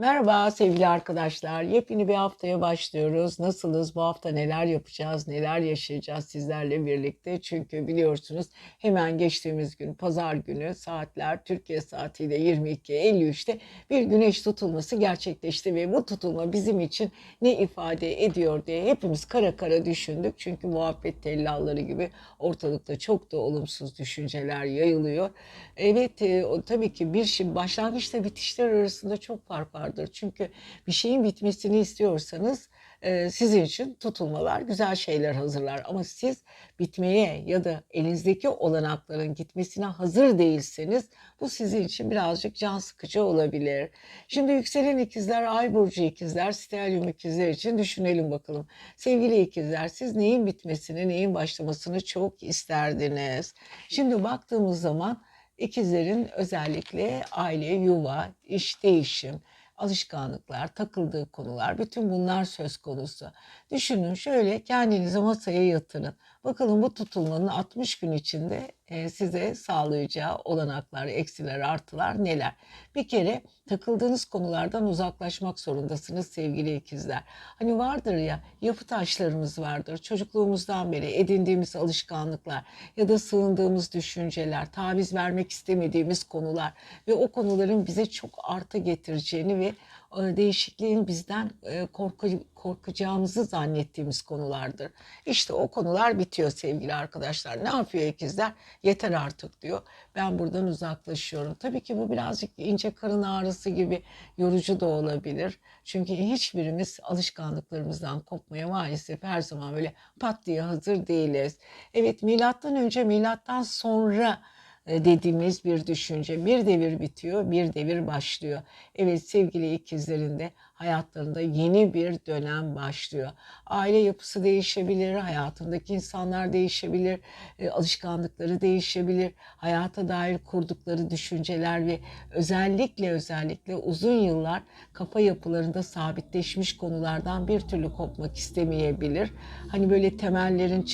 Merhaba sevgili arkadaşlar. Yepyeni bir haftaya başlıyoruz. Nasılız? Bu hafta neler yapacağız? Neler yaşayacağız sizlerle birlikte? Çünkü biliyorsunuz hemen geçtiğimiz gün pazar günü saatler Türkiye saatiyle 22.53'te bir güneş tutulması gerçekleşti ve bu tutulma bizim için ne ifade ediyor diye hepimiz kara kara düşündük. Çünkü muhabbet tellalları gibi ortalıkta çok da olumsuz düşünceler yayılıyor. Evet, e, tabii ki bir şey başlangıçta bitişler arasında çok fark vardır. Çünkü bir şeyin bitmesini istiyorsanız e, sizin için tutulmalar güzel şeyler hazırlar. Ama siz bitmeye ya da elinizdeki olanakların gitmesine hazır değilseniz bu sizin için birazcık can sıkıcı olabilir. Şimdi yükselen ikizler, ay burcu ikizler, stelyum ikizler için düşünelim bakalım. Sevgili ikizler siz neyin bitmesini, neyin başlamasını çok isterdiniz. Şimdi baktığımız zaman ikizlerin özellikle aile, yuva, iş, değişim, alışkanlıklar, takıldığı konular, bütün bunlar söz konusu. Düşünün şöyle kendinizi masaya yatırın. Bakalım bu tutulmanın 60 gün içinde size sağlayacağı olanaklar, eksiler, artılar neler? Bir kere takıldığınız konulardan uzaklaşmak zorundasınız sevgili ikizler. Hani vardır ya yapı taşlarımız vardır. Çocukluğumuzdan beri edindiğimiz alışkanlıklar ya da sığındığımız düşünceler, taviz vermek istemediğimiz konular ve o konuların bize çok artı getireceğini ve değişikliğin bizden e, korku, korkacağımızı zannettiğimiz konulardır. İşte o konular bitiyor sevgili arkadaşlar. Ne yapıyor ikizler? Yeter artık diyor. Ben buradan uzaklaşıyorum. Tabii ki bu birazcık ince karın ağrısı gibi yorucu da olabilir. Çünkü hiçbirimiz alışkanlıklarımızdan kopmaya maalesef her zaman böyle pat diye hazır değiliz. Evet milattan önce milattan sonra e, dediğimiz bir düşünce. Bir devir bitiyor, bir devir başlıyor. Evet sevgili ikizlerin de hayatlarında yeni bir dönem başlıyor. Aile yapısı değişebilir, hayatındaki insanlar değişebilir, e, alışkanlıkları değişebilir, hayata dair kurdukları düşünceler ve özellikle özellikle uzun yıllar kafa yapılarında sabitleşmiş konulardan bir türlü kopmak istemeyebilir. Hani böyle temellerin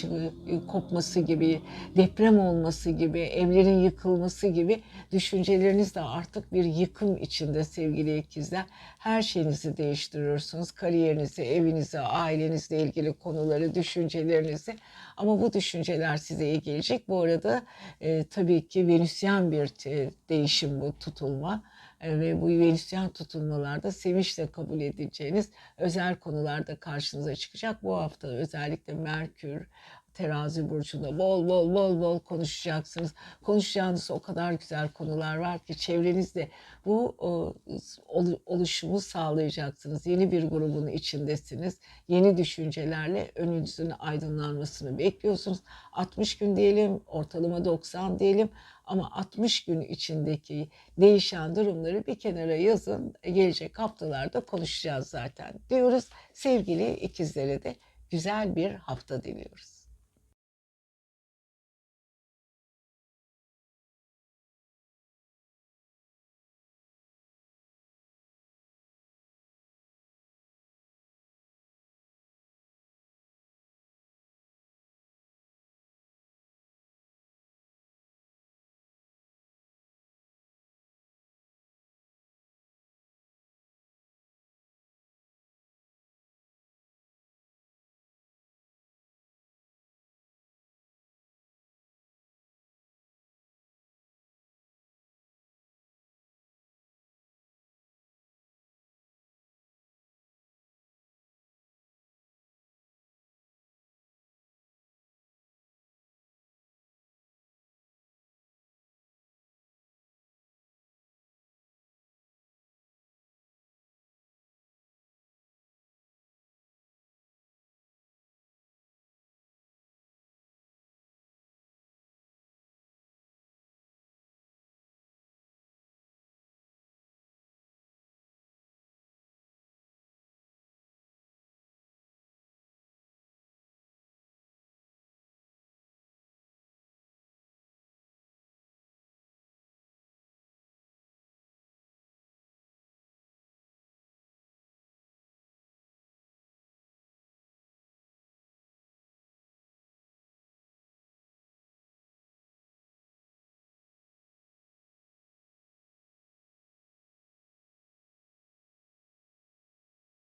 kopması gibi, deprem olması gibi, evlerin yıkılması gibi düşünceleriniz de artık bir yıkım içinde sevgili ikizler. Her şeyinizi değiştiriyorsunuz. Kariyerinizi, evinizi, ailenizle ilgili konuları, düşüncelerinizi. Ama bu düşünceler size iyi gelecek. Bu arada e, tabii ki Venüsyen bir e, değişim bu tutulma e, ve bu Venüsyen tutulmalarda sevinçle kabul edeceğiniz özel konularda karşınıza çıkacak. Bu hafta özellikle Merkür, terazi burcunda bol bol bol bol konuşacaksınız. Konuşacağınız o kadar güzel konular var ki çevrenizde bu oluşumu sağlayacaksınız. Yeni bir grubun içindesiniz. Yeni düşüncelerle önünüzün aydınlanmasını bekliyorsunuz. 60 gün diyelim, ortalama 90 diyelim ama 60 gün içindeki değişen durumları bir kenara yazın. Gelecek haftalarda konuşacağız zaten diyoruz. Sevgili ikizlere de güzel bir hafta diliyoruz.